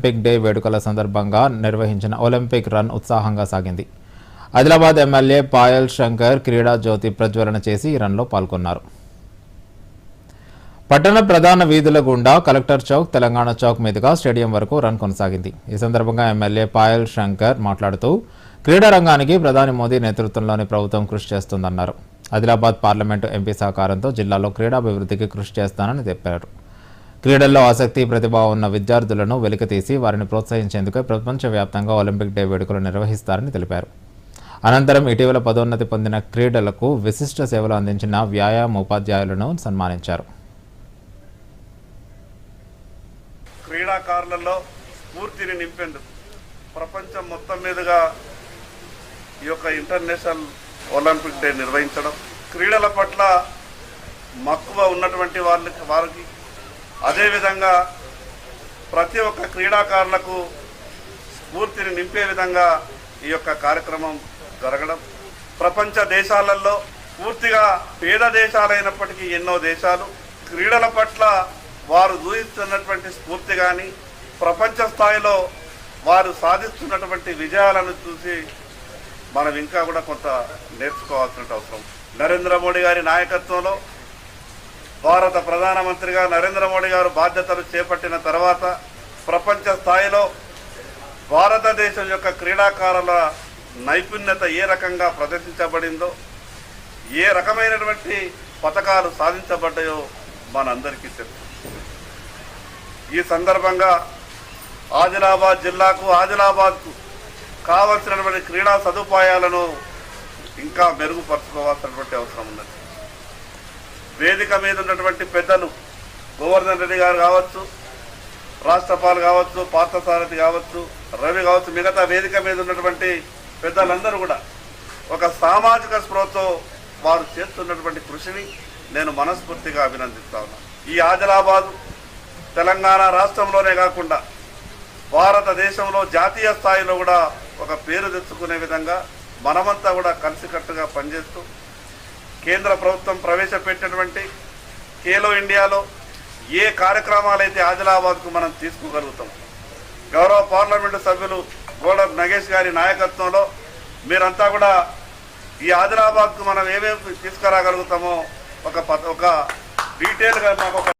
Olympic day వేడుకల సందర్భంగా నిర్వహించిన ఒలింపిక్ రన్ ఉత్సాహంగా సాగింది. ఆదిలాబాద్ ఎమ్మెల్యే పాయల్ శంకర్ క్రీడా జ్యోతి ప్రజ్వలన చేసి ఈ రన్లో పాల్గొన్నారు. పట్టణ ప్రధాన వీధుల గుండా కలెక్టర్ చౌక్ తెలంగాణ చౌక్ మీదుగా స్టేడియం వరకు రన్ కొనసాగింది. ఈ సందర్భంగా ఎమ్మెల్యే పాయల్ శంకర్ మాట్లాడుతూ క్రీడా రంగానికి ప్రధాని మోదీ నేతృత్వంలోని ప్రభుత్వం కృషి చేస్తుందన్నారు. ఆదిలాబాద్ పార్లమెంటు ఎంపీ సహకారంతో జిల్లాలో క్రీడాభివృద్ధికి కృషి చేస్తానని చెప్పారు క్రీడల్లో ఆసక్తి ప్రతిభ ఉన్న విద్యార్థులను వెలికితీసి వారిని ప్రోత్సహించేందుకు ప్రపంచవ్యాప్తంగా ఒలింపిక్ డే వేడుకలు నిర్వహిస్తారని తెలిపారు. అనంతరం ఇటీవల పదోన్నతి పొందిన క్రీడలకు విశిష్ట సేవలు అందించిన వ్యాయామ ఉపాధ్యాయులను సన్మానించారు. క్రీడాకారులలో స్ఫూర్తిని నింపేందుకు ప్రపంచం మొత్తం మీదుగా ఈ యొక్క ఇంటర్నేషనల్ ఒలింపిక్ డే నిర్వహించడం క్రీడల పట్ల మక్కువ ఉన్నటువంటి వాళ్ళకి వారికి అదేవిధంగా ప్రతి ఒక్క క్రీడాకారులకు స్ఫూర్తిని నింపే విధంగా ఈ యొక్క కార్యక్రమం జరగడం. ప్రపంచ దేశాలలో పూర్తిగా పేద దేశాలైనప్పటికీ ఎన్నో దేశాలు క్రీడల పట్ల వారు దూహిస్తున్నటువంటి స్ఫూర్తి కానీ ప్రపంచ స్థాయిలో వారు సాధిస్తున్నటువంటి విజయాలను చూసి మనం ఇంకా కూడా కొంత నేర్చుకోవాల్సిన అవసరం. నరేంద్ర మోడీ గారి నాయకత్వంలో భారత ప్రధానమంత్రిగా నరేంద్ర మోడీ గారు బాధ్యతలు చేపట్టిన తర్వాత ప్రపంచ స్థాయిలో భారతదేశం యొక్క క్రీడాకారుల నైపుణ్యత ఏ రకంగా ప్రదర్శించబడిందో ఏ రకమైనటువంటి పథకాలు సాధించబడ్డాయో మనందరికీ తెలుసు. ఈ సందర్భంగా ఆదిలాబాద్ జిల్లాకు ఆదిలాబాద్కు కావలసినటువంటి క్రీడా సదుపాయాలను ఇంకా మెరుగుపరచుకోవాల్సినటువంటి అవసరం ఉన్నది. వేదిక మీద ఉన్నటువంటి పెద్దలు గోవర్ధన్ రెడ్డి గారు కావచ్చు రాష్ట్రపాల్ కావచ్చు పార్థసారథి కావచ్చు రవి కావచ్చు మిగతా వేదిక మీద ఉన్నటువంటి పెద్దలందరూ కూడా ఒక సామాజిక స్పృహతో వారు చేస్తున్నటువంటి కృషిని నేను మనస్ఫూర్తిగా అభినందిస్తా ఉన్నాను ఈ ఆదిలాబాద్ తెలంగాణ రాష్ట్రంలోనే కాకుండా భారతదేశంలో జాతీయ స్థాయిలో కూడా ఒక పేరు తెచ్చుకునే విధంగా మనమంతా కూడా కలిసికట్టుగా పనిచేస్తూ కేంద్ర ప్రభుత్వం ప్రవేశపెట్టినటువంటి ఖేలో ఇండియాలో ఏ కార్యక్రమాలైతే ఆదిలాబాద్కు మనం తీసుకోగలుగుతాం? గౌరవ పార్లమెంటు సభ్యులు గోడర్ నగేష్ గారి నాయకత్వంలో మీరంతా కూడా ఈ ఆదిలాబాద్కు మనం ఏమేమి తీసుకురాగలుగుతామో ఒక ప- ఒక డీటెయిల్గా మాకు ఒక